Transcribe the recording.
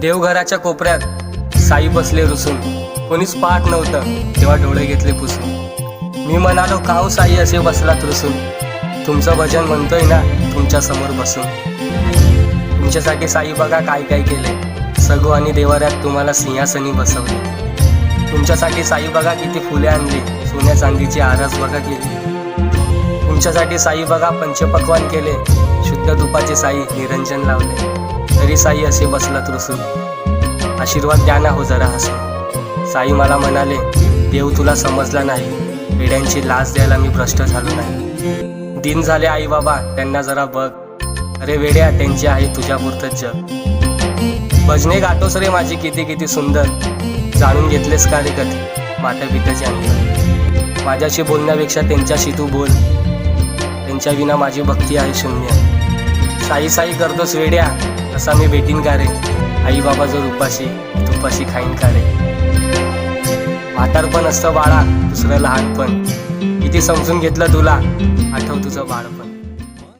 देवघराच्या कोपऱ्यात साई बसले रुसून. कोणीच पाहत नव्हतं तेव्हा डोळे घेतले पुसून. मी म्हणालो काव साई असे बसलात रुसून? तुमचं भजन म्हणतोय ना तुमच्यासमोर बसून. तुमच्यासाठी साई बघा काय काय केले सगू आणि देवाऱ्यात तुम्हाला सिंहासनी बसवले. तुमच्यासाठी साई बघा किती फुले आणली सोन्या चांदीची आरस बघा केली. तुमच्यासाठी साई बघा पंचपक्वान केले शुद्ध तुपाचे साई निरंजन लावले. तरी साई असे बसला रुसून आशीर्वाद द्या ना हो जरा हसून साई मला म्हणाले देव तुला समजला नाही. पिढ्यांची लाच द्यायला मी भ्रष्ट झालो नाही. दिन झाले आई बाबा त्यांना जरा बघ. अरे वेड्या त्यांची आहे तुझ्या पुरतच जग. भजने गाठोस रे माझी किती किती सुंदर. जाणून घेतलेस का रे कधी? माता पित्याचे अंतर माझ्याशी बोलण्यापेक्षा त्यांच्याशी तू बोल. त्यांच्या विना माझी भक्ती आहे शून्य. साई साई करतोस वेड्या. असा मी भेटीन का रे? आई बाबा जर उपाशी तुपाशी खाईन का रे? म्हातारपण असतं बाळा दुसरं लहानपण. किती समजून घेतलं तुला आठव तुझं बाळपण.